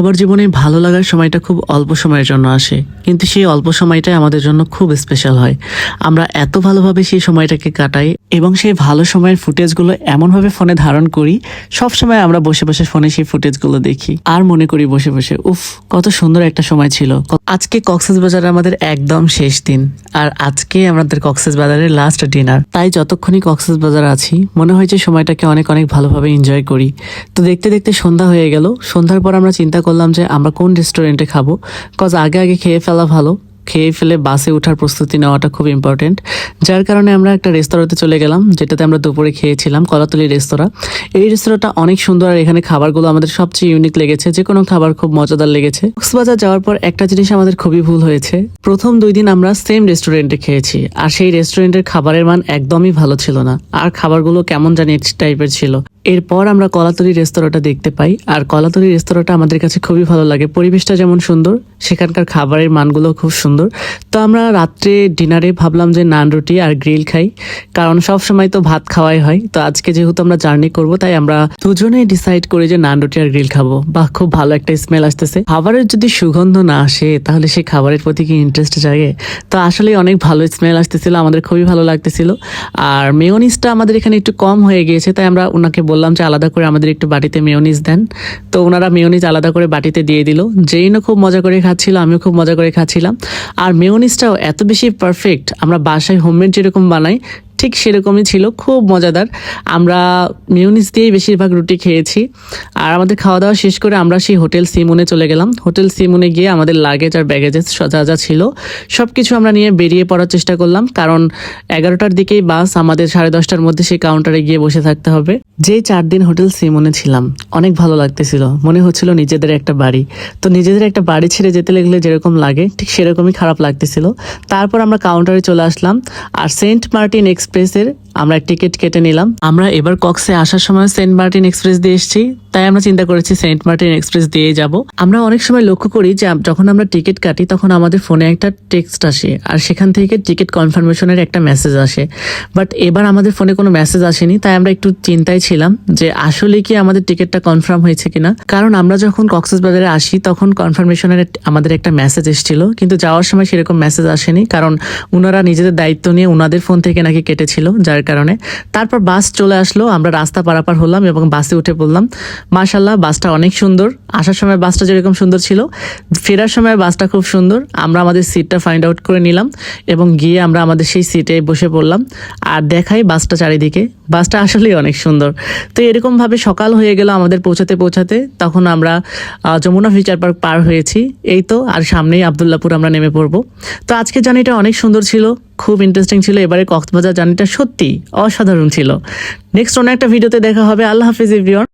সবার জীবনে ভালো লাগার সময়টা খুব অল্প সময়ের জন্য আসে, কিন্তু সেই অল্প সময়টাই আমাদের জন্য খুব স্পেশাল হয়। আমরা এত ভালোভাবে সেই সময়টাকে কাটাই এবং সেই ভালো সময়ের ফুটেজগুলো এমনভাবে ফোনে ধারণ করি সব সময় আমরা বসে বসে ফোনে সেই ফুটেজগুলো দেখি। আর মনে করি বসে বসে, উফ, কত সুন্দর একটা সময় ছিল। আজকে কক্সেস বাজারে আমাদের একদম শেষ দিন, আর আজকে আমাদের কক্সেস বাজারের লাস্ট ডিনার তাই যতক্ষণই কক্সেস বাজার আছি, মনে হয় যে সময়টাকে অনেক অনেক ভালোভাবে এনজয় করি। তো দেখতে দেখতে সন্ধ্যা হয়ে গেল, সন্ধ্যার পর আমরা চিন্তা করলাম যে আমরা কোন রেস্টুরেন্টে খাব? কজ আগে আগে খেয়ে ফেলা ভালো। খেয়ে ফেলে বাসে ওঠার প্রস্তুতি নেওয়াটা খুব ইম্পর্টেন্ট যার কারণে আমরা একটা রেস্তোরাঁতে চলে গেলাম, যেটাতে আমরা দুপুরে খেয়েছিলাম, কলাতলি রেস্তোরাঁ। এই রেস্তোরাঁটা অনেক সুন্দর আর এখানে খাবারগুলো আমাদের সবচেয়ে ইউনিক লেগেছে। যে কোনো খাবার খুব মজাদার লেগেছে। কক্সবাজার যাওয়ার পর একটা জিনিস আমাদের খুবই ভুল হয়েছে। প্রথম দুই দিন আমরা সেম রেস্টুরেন্টে খেয়েছি, আর সেই রেস্টুরেন্টের খাবারের মান একদমই ভালো ছিল না। আর খাবারগুলো কেমন জানি টাইপের ছিল। এরপর আমরা কলাতলি রেস্তোরাঁটা দেখতে পাই, আর কলাতলি রেস্তোরাঁটা আমাদের কাছে খুবই ভালো লাগে। পরিবেশটা যেমন সুন্দর, সেখানকার খাবারের মানগুলো খুব সুন্দর। তো আমরা রাত্রে ডিনারে ভাবলাম যে নান রুটি আর গ্রিল খাই, কারণ সব সময় তো ভাত খাওয়াই হয়। তো আজকে যেহেতু আমরা জার্নি করব, তাই আমরা দুজনেই ডিসাইড করি যে নান রুটি আর গ্রিল খাব। বা খুব ভালো একটা স্মেল আসতেছে। খাবারের যদি সুগন্ধ না আসে, তাহলে সেই খাবারের প্রতি কি ইন্টারেস্ট জাগে? তো আসলে অনেক ভালো স্মেল আসতেছিল, আমাদের খুবই ভালো লাগতেছিল। আর মেয়নিসটা আমাদের এখানে একটু কম হয়ে গিয়েছে, তাই আমরা ওনাকে বললাম যে আলাদা করে আমাদের একটু বাটিতে মেয়নিস দেন। তো ওনারা মেয়নিস আলাদা করে বাটিতে দিয়ে দিল। যেই না খুব মজা করে খাচ্ছিল, আমিও খুব মজা করে খাচ্ছিলাম। আর মেয়নিসটাও এত বেশি পারফেক্ট আমরা বাসায় হোমমেড যেরকম বানাই, ঠিক সেরকমই ছিল, খুব মজাদার। আমরা মিউনিস দিয়েই বেশিরভাগ রুটি খেয়েছি। আর আমাদের খাওয়া দাওয়া শেষ করে আমরা সেই হোটেল সিমুনে চলে গেলাম। হোটেল সিমুনে গিয়ে আমাদের লাগেজ আর ব্যাগেজেস যা যা ছিল সব কিছু আমরা নিয়ে বেরিয়ে পড়ার চেষ্টা করলাম। কারণ এগারোটার দিকেই বাস আমাদের সাড়ে দশটার মধ্যে সেই কাউন্টারে গিয়ে বসে থাকতে হবে। যেই চার দিন হোটেল সিমনে ছিলাম, অনেক ভালো লাগতেছিল। মনে হচ্ছিল নিজেদের একটা বাড়ি। তো নিজেদের একটা বাড়ি ছেড়ে যেতে লাগলে যেরকম লাগে, ঠিক সেরকমই খারাপ লাগতেছিল। তারপর আমরা কাউন্টারে চলে আসলাম, আর সেন্ট মার্টিন এক্সপ্রেসের আমরা টিকিট কেটে নিলাম। আমরা এবার কক্সে আসার সময় সেন্ট মার্টিন এক্সপ্রেস দিয়ে এসেছি। তাই আমরা চিন্তা করেছি সেন্ট মার্টিন এক্সপ্রেস দিয়ে যাব। আমরা অনেক সময় লক্ষ্য করি যে যখন আমরা টিকিট কাটি, তখন আমাদের ফোনে একটা টেক্সট আসে আর সেখান থেকে টিকিট কনফার্মেশনের একটা মেসেজ আসে। বাট এবার আমাদের ফোনে কোনো মেসেজ আসেনি, তাই আমরা একটু চিন্তায় ছিলাম যে আসলে কি আমাদের টিকিটটা কনফার্ম হয়েছে কিনা। কারণ আমরা যখন কক্সেস বাজারে আসি, তখন কনফার্মেশনের আমাদের একটা মেসেজ এসেছিল। কিন্তু যাওয়ার সময় সেরকম মেসেজ আসেনি, কারণ ওনারা নিজেদের দায়িত্ব নিয়ে ওনাদের ফোন থেকে নাকি কেটেছিল, যার কারণে। তারপর বাস চলে আসলো, আমরা রাস্তা পারাপার হলাম এবং বাসে উঠে পড়লাম। মাশাল্লাহ বাসটা অনেক সুন্দর। আসার সময় বাসটা যেরকম সুন্দর ছিল, ফেরার সময় বাসটা খুব সুন্দর। আমরা আমাদের সিটটা ফাইন্ড আউট করে নিলাম এবং গিয়ে আমরা আমাদের সেই সিটে বসে পড়লাম। আর দেখাই বাসটা চারিদিকে। বাসটা আসলেই অনেক সুন্দর। তো এরকমভাবে সকাল হয়ে গেল আমাদের পৌঁছাতে পৌঁছাতে, তখন আমরা যমুনা ফিচার পার্ক পার হয়েছি। এই তো, আর সামনেই আবদুল্লাপুর আমরা নেমে পড়ব। তো আজকে জার্নিটা অনেক সুন্দর ছিল, খুব ইন্টারেস্টিং ছিল। এবারে কক্সবাজার জার্নিটা সত্যি অসাধারণ ছিল। নেক্সট অন্য একটা ভিডিওতে দেখা হবে। আল্লাহ হাফিজ এভরিওয়ান